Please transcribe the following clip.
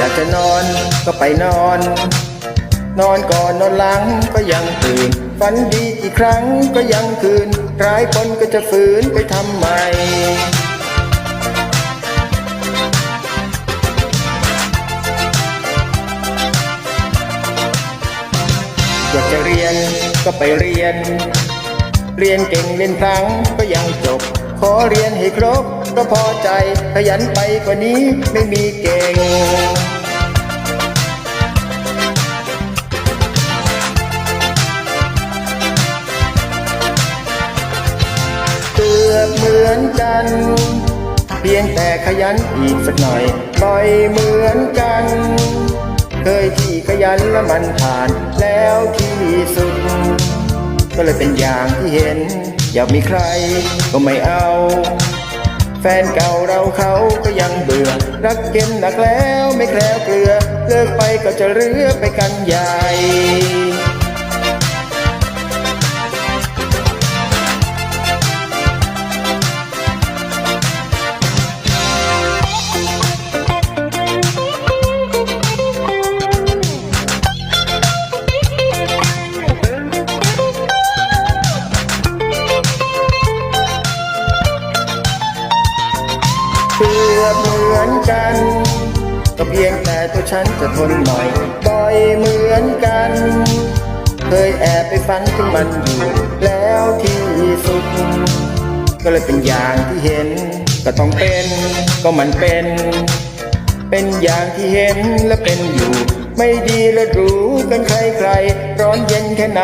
อยากจะนอนก็ไปนอน นอนก่อนนอนหลังก็ยังตื่น ฝันดีกี่ครั้งก็ยังคืน ร้ายคนก็จะฝืนไปทำไมอยากจะเรียนก็ไปเรียน เรียนเก่งเรียนพลังก็ยังจบ ขอเรียนให้ครบ ก็พอใจขยันไปกว่านี้ไม่มีเก่งเกือบเหมือนกัน เพียงแต่ขยันอีกสักหน่อยปล่อยเหมือนกัน เคยที่ขยันและมันผ่านแล้วที่สุด ก็เลยเป็นอย่างที่เห็นอยากมีใครก็ไม่เอา แฟนเก่าเราเขาก็ยังเบื่อ รักเก็นหนักแล้วไม่แคล้วเกลือ เลิกไปก็จะเรือไปกันใหญ่ เพื่อเหมือนกัน ก็เพียงแต่ตัวฉันจะทนหน่อยบ่อยเหมือนกัน เคยแอบไปฝันถึงมันอยู่แล้วที่สุด ก็เลยเป็นอย่างที่เห็น ก็ต้องเป็น ก็มันเป็น เป็นอย่างที่เห็นและเป็นอยู่ ไม่ดีและรู้กันใครใคร ร้อนเย็นแค่ไหน